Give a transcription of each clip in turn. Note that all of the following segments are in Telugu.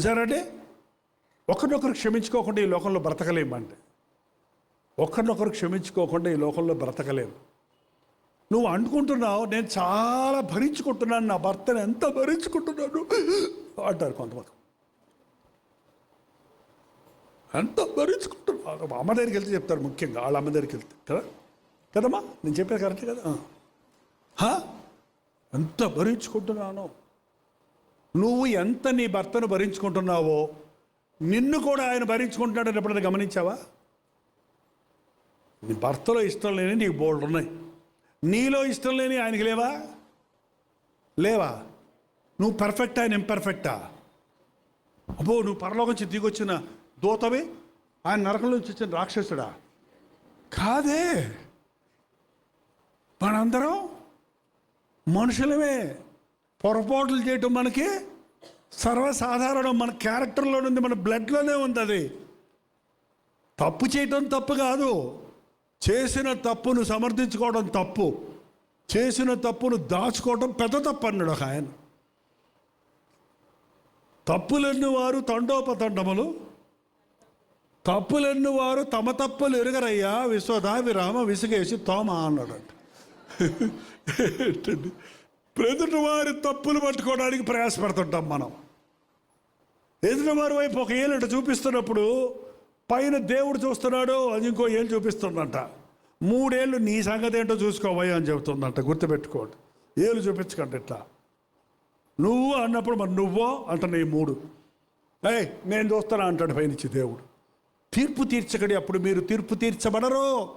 చూసారండి ఒకరినొకరు క్షమించుకోకుండా ఈ లోకంలో బ్రతకలేమండి. ఒకరినొకరు క్షమించుకోకుండా ఈ లోకంలో బ్రతకలేము. నువ్వు అనుకుంటున్నావు నేను చాలా భరించుకుంటున్నాను నా భర్తను ఎంత భరించుకుంటున్నాను అంటారు కొంతమంది. ఎంత భరించుకుంటున్నాను అమ్మ దగ్గరికి వెళ్తే చెప్తారు ముఖ్యంగా వాళ్ళ అమ్మ దగ్గరికి వెళ్తే. కదా? కదమ్మా? నేను చెప్పేది కరెక్ట్ కదా? ఎంత భరించుకుంటున్నాను? నువ్వు ఎంత నీ భర్తను భరించుకుంటున్నావో నిన్ను కూడా ఆయన భరించుకుంటున్నాడని ఎప్పుడైనా గమనించావా? నీ భర్తలో ఇష్టం లేని నీకు బోల్డ్ ఉన్నాయి. నీలో ఇష్టం లేని ఆయనకి లేవా? లేవా? నువ్వు పర్ఫెక్ట్ ఆయన ఇంపర్ఫెక్టా అబ్బో నువ్వు పరలోకం నుంచి దిగొచ్చిన దూతవే? ఆయన నరకం నుంచి వచ్చిన రాక్షసుడా? కాదే. మనందరం మనుషులమే. పొరపాట్లు చేయటం మనకి సర్వసాధారణం. మన క్యారెక్టర్లో ఉంది మన బ్లడ్లోనే ఉంది అది. తప్పు చేయటం తప్పు కాదు. చేసిన తప్పును సమర్థించుకోవడం తప్పు. చేసిన తప్పును దాచుకోవడం పెద్ద తప్పు అన్నాడు ఒక ఆయన. తప్పులెన్ను వారు తండోపతండములు. తప్పులెన్ను వారు తమ తప్పులు ఎరుగరయ్యా. విశ్వదావి రామ విసిగేసి తోమ అన్నాడు ఏంటండి? ఎదుటివారి తప్పులు పట్టుకోవడానికి ప్రయాసపడుతుంటాం మనం. ఎదుటివారి వైపు ఒక ఏళ్ళు చూపిస్తున్నప్పుడు పైన దేవుడు చూస్తున్నాడు అది ఇంకో ఏళ్ళు చూపిస్తుందంట. మూడేళ్ళు నీ సంగతి ఏంటో చూసుకోవయ్యా అని చెబుతుందంట. గుర్తుపెట్టుకోండి. ఏళ్ళు చూపించకండి ఇట్లా. నువ్వు అన్నప్పుడు మరి నువ్వో అంటున్నాయి మూడు. ఏయ్ నేను చూస్తాను అంటాడు పైనుంచి దేవుడు. తీర్పు తీర్చకడి అప్పుడు మీరు తీర్పు తీర్చబడరు.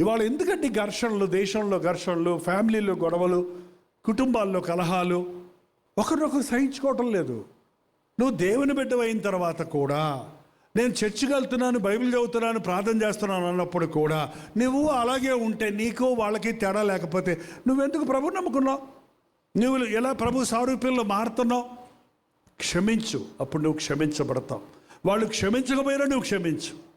ఇవాళ ఎందుకంటే ఘర్షణలు దేశంలో ఘర్షణలు ఫ్యామిలీలో గొడవలు కుటుంబాల్లో కలహాలు? ఒకరినొకరు సహించుకోవటం లేదు. నువ్వు దేవుని బిడ్డవైన తర్వాత కూడా నేను చర్చికి వెళ్తున్నాను బైబిల్ చదువుతున్నాను ప్రార్థన చేస్తున్నాను అన్నప్పుడు కూడా నువ్వు అలాగే ఉంటే నీకు వాళ్ళకి తేడా లేకపోతే నువ్వెందుకు ప్రభు నమ్ముకున్నావు? నువ్వు ఎలా ప్రభు సారూప్యంలో మారుతున్నావు? క్షమించు. అప్పుడు నువ్వు క్షమించబడతావు. వాళ్ళు క్షమించకపోయినా నువ్వు క్షమించు.